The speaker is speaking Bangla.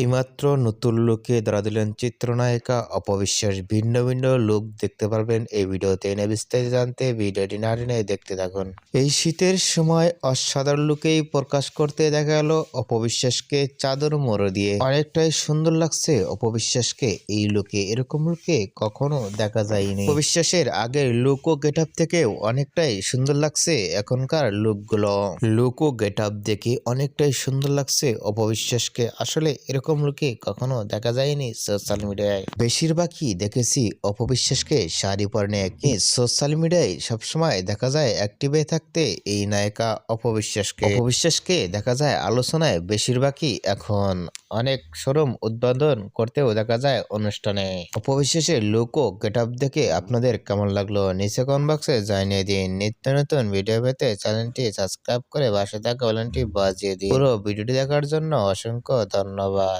এইমাত্র নতুন লুকে ধরা দিলেন চিত্রনায়িকা, অপবিশ্বাস ভিন্ন ভিন্ন লুক দেখতে পারবেন এই ভিডিওতে। এনে বিস্তারিত জানতে ভিডিওটি না টেনে দেখতে থাকুন। এই শীতের সময় অসাধারণ লুকেই প্রকাশ করতে দেখা গেল অপবিশ্বাসকে চাদর মোড় দিয়ে। অনেকটাই সুন্দর লাগছে অপবিশ্বাসকে। এই লুকে এরকম লুকে কখনো দেখা যায়নি। অপবিশ্বাসের আগের লুক ও গেট থেকেও অনেকটাই সুন্দর লাগছে এখনকার লুকগুলো লুক ও গেট আপ দেখে অনেকটাই সুন্দর লাগছে অপবিশ্বাসকে। আসলে এরকম লুকে কখনো দেখা যায়নি সোশ্যাল মিডিয়ায় বেশিরভাগই দেখেছি অপবিশ্বাসকে শাড়ি পরে নিয়ে সোশ্যাল মিডিয়ায় সবসময় দেখা যায় অ্যাক্টিভে থাকতে এই নায়িকা অপবিশ্বাসকে। অপবিশ্বাসকে দেখা যায় আলোচনায় বেশিরভাগই এখন অনেক শোরুম উদ্বোধন করতেও দেখা যায় অনুষ্ঠানে। অপবিশ্বাসের লুক ও গেট আপ দেখে আপনাদের কেমন লাগল? নিচে কমেন্ট বক্সে জানিয়ে দিন। নিত্য নতুন ভিডিও পেতে চ্যানেলটি সাবস্ক্রাইব করে পাশে থাকা বেলটি বাজিয়ে দিন। পুরো ভিডিওটি দেখার জন্য অসংখ্য ধন্যবাদ।